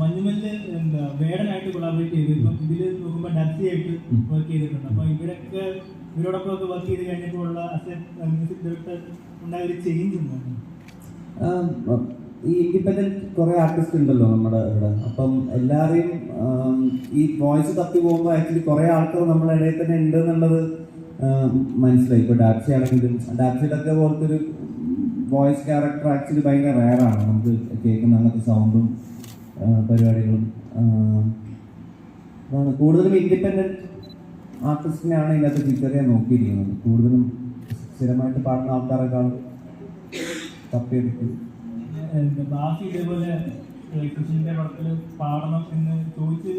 മഞ്ഞുമല്ല് എന്താ വേടനായിട്ട് കൊളാബറേറ്റ് ചെയ്തു ഇപ്പം ഇതിൽ നോക്കുമ്പോൾ ആയിട്ട് വർക്ക് ചെയ്തിട്ടുണ്ട്. അപ്പോൾ ഇവരൊക്കെ ഇവരോടൊപ്പം ഒക്കെ വർക്ക് ചെയ്ത് കഴിഞ്ഞപ്പോൾ ഉള്ള മ്യൂസിക് ഡയറക്ടർ ഉണ്ടായ ഒരു ചേഞ്ച് ഈ ഇൻഡിപെൻഡന്റ് കുറേ ആർട്ടിസ്റ്റ് ഉണ്ടല്ലോ നമ്മുടെ ഇവിടെ. അപ്പം എല്ലാവരെയും ഈ വോയിസ് തപ്പി പോകുമ്പോൾ ആക്ച്വലി കുറേ ആൾക്കാർ നമ്മുടെ ഇടയിൽ തന്നെ ഉണ്ട് എന്നുള്ളത് മനസ്സിലായി. ഇപ്പോൾ ഡാപ്സി ആണെങ്കിലും ഡാപ്സിയുടെ ഒക്കെ പോലത്തെ ഒരു വോയിസ് ക്യാരക്ടർ ആക്ച്വലി ഭയങ്കര റയറാണ് നമുക്ക് കേൾക്കുന്ന അങ്ങനത്തെ സൗണ്ടും പരിപാടികളും അതാണ്. കൂടുതലും ഇൻഡിപെൻഡന്റ് ആർട്ടിസ്റ്റിനെയാണ് ഇതിനകത്ത് ഫീച്ചർ ചെയ്യാൻ നോക്കിയിരിക്കുന്നത്. കൂടുതലും സ്ഥിരമായിട്ട് പാടുന്ന ആൾക്കാരെക്കാൾ തപ്പിയെടുക്കും. ബാക്കി ഇതേപോലെ കൃഷിന്റെ പടത്തിൽ പാടണം എന്ന് ചോദിച്ച്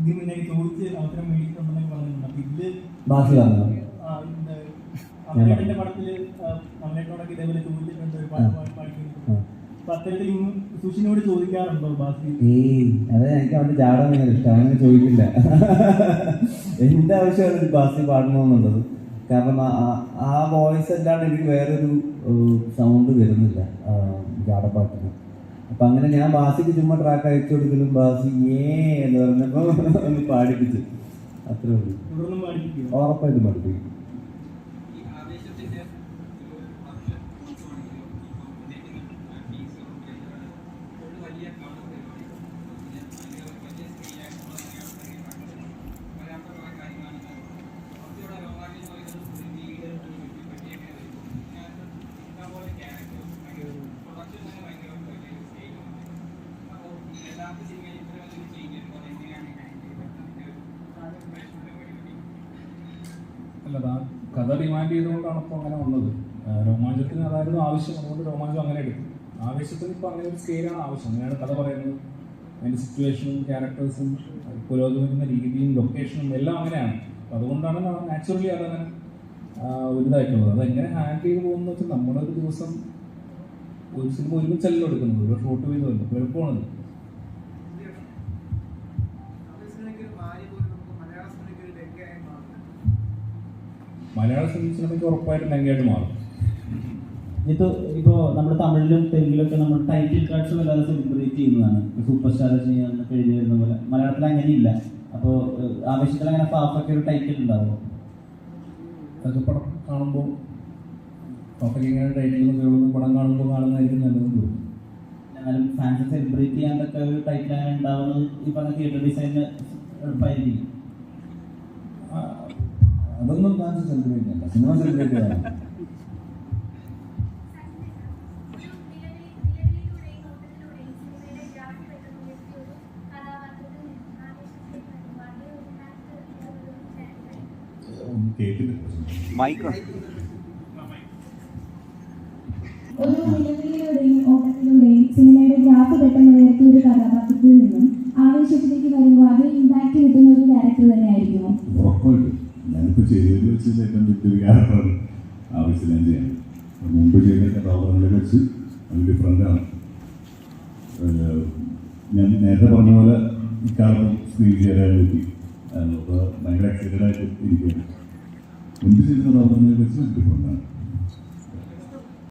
ഇതിന് ചോദിച്ച് അവസരം മേടിക്കുന്നുണ്ടെന്നൊക്കെ പറഞ്ഞിട്ടുണ്ട് അപ്പം ഇത് ബാക്കി പറഞ്ഞു ഏയ് അത് എനിക്ക് അവന്റെ ജാടം ഭയങ്കര ഇഷ്ടം. അങ്ങനെ ചോദിക്കില്ല. എന്റെ ആവശ്യമാണ് ബാസി പാടണമെന്നുള്ളത്. കാരണം ആ- വോയിസ് അല്ലാണ്ട് എനിക്ക് വേറൊരു സൗണ്ട് വരുന്നില്ല ജാടപ്പാട്ടിന് അപ്പൊ അങ്ങനെ ഞാൻ ബാസിക്ക് ചുമ്മാ ട്രാക്ക് അയച്ചു കൊടുക്കലും ബാസി ഏ എന്ന് പറഞ്ഞപ്പോ ഒന്ന് പാടിപ്പിച്ചു. അത്രേ ഉള്ളൂ. ഉറപ്പായിട്ടും പഠിപ്പിക്കും ഈ ആവേശത്തിന്റെ ഒരു വർഷം മാത്രമാണെങ്കിലും ഇപ്പം ടീച്ചറും ട്രെയിലറും ഒരു വലിയ കാണുന്ന പരിപാടി പിന്നെ അതിന് വലിയ സ്ക്രീനായിട്ടുള്ള വരാത്ത കുറെ കാര്യങ്ങളാണ് കുറച്ചുകൂടെ രോഗാലയം എന്ന് പറയുന്നത് ഒരു വീട് പറ്റിയൊക്കെ ഇഷ്ടംപോലെ ക്യാരക്ടേഴ്സ് പ്രൊഡക്ഷൻ തന്നെ ഭയങ്കര വലിയ സ്കെയിലാണ് അപ്പോൾ യഥാർത്ഥ സിനിമയിൽ ഇത്ര വലിയൊരു ചേഞ്ച് വരുമ്പോൾ അതെങ്ങനെയാണ് ഹാൻഡിൽ ചെയ്തത് അതിന്റെ ഒരു പരിപാടി അല്ല ആ കഥ ഡിമാൻഡ് ചെയ്തുകൊണ്ടാണ് ഇപ്പോൾ അങ്ങനെ വന്നത്. രോമാഞ്ചത്തിന് അതായിരുന്നു ആവശ്യം. അതുകൊണ്ട് രോമാഞ്ചം അങ്ങനെ എടുക്കും ആവേശത്തിന് ഇപ്പോൾ അങ്ങനെ ഒരു സ്കെയിലാണ് ആവശ്യം. അങ്ങനെയാണ് കഥ പറയുന്നത്. അതിന്റെ സിറ്റുവേഷനും ക്യാരക്ടേഴ്സും പുരോഗമിക്കുന്ന രീതിയും ലൊക്കേഷനും എല്ലാം അങ്ങനെയാണ്. അതുകൊണ്ടാണ് നാച്ചുറലി അതങ്ങനെ ഒരുതായിട്ടുള്ളത് അതെങ്ങനെ ഹാൻഡിൽ ചെയ്ത് പോകുന്ന വെച്ചാൽ നമ്മളൊരു ദിവസം ഒരു സിനിമ ഒരുമിച്ചല്ലോ എടുക്കുന്നത്. ഒരു ഷോട്ട് അപ്പോൾ എളുപ്പമാണത്. മലയാള സിനിമയ്ക്ക് ഉറപ്പായിട്ടും ഭയങ്കരമായിട്ട് മാറും. ഇത് ഇപ്പോൾ നമ്മുടെ തമിഴിലും തെലുങ്കിലൊക്കെ നമ്മൾ ടൈറ്റിൽ കാർഡ്സ് വല്ലാതെ സെലിബ്രേറ്റ് ചെയ്യുന്നതാണ്. സൂപ്പർ സ്റ്റാർ ചെയ്യാൻ കഴിഞ്ഞു വരുന്ന പോലെ. മലയാളത്തിൽ അങ്ങനെയില്ല. അപ്പോൾ ആവശ്യത്തിൽ അങ്ങനെ പാപ്പൊക്കെ ഒരു ടൈറ്റിൽ ഉണ്ടാവും? അതൊക്കെ പടം കാണുമ്പോൾ പാപ്പൊക്കെ ഇങ്ങനെ ടൈറ്റിൽ പടം കാണുമ്പോൾ കാണുന്നതായിരിക്കും നല്ലതെന്ന് തോന്നുന്നു. എന്നാലും ഫാൻസ് സെലിബ്രേറ്റ് ചെയ്യാണ്ടൊക്കെ ഒരു ടൈറ്റിൽ അങ്ങനെ ഉണ്ടാവുന്നത് ഈ പറഞ്ഞ തിയേറ്റർ ഡിസൈനിന് എളുപ്പമായിരിക്കും അതൊന്നും ഡാൻസ് സെലിബ്രേറ്റ് അല്ല സിനിമ സെലിബ്രേറ്റ് ചെയ്യണം ഒരു നിലവിളിയിലൂടെയും ഓട്ടത്തിലൂടെയും സിനിമയുടെ ഗ്രാഫ് പെട്ടെന്ന് ഉയർത്തിയ ഒരു കഥാപാത്രത്തിൽ നിന്നും ആവേശത്തിലേക്ക് വരുമ്പോൾ അതിൽ ഇമ്പാക്ട് കിട്ടുന്ന ഒരു ക്യാരക്ടർ തന്നെയായിരിക്കുമോ? ഉറപ്പായിട്ടും. ഞാനിപ്പോൾ ചെയ്തതിൽ വെച്ച് ഏറ്റവും വലിയൊരു ക്യാരക്ടറാണ് ആവശ്യം ഞാൻ ചെയ്യാൻ മുമ്പ് ചെയ്ത കഥാപാത്രങ്ങളെ വെച്ച് അത് ഡിഫറെന്റാണ് ഞാൻ നേരത്തെ പറഞ്ഞ പോലെ ഇക്കാലം സ്ക്രീൻ ചെയ്യാൻ പറ്റി അപ്പോൾ ഭയങ്കര എക്സൈറ്റഡ് ആയിട്ട് ഇരിക്കുകയാണ്. മുമ്പ് ചെയ്ത കഥാപാത്രങ്ങളെ വെച്ച് ഡിഫറെന്റാണ്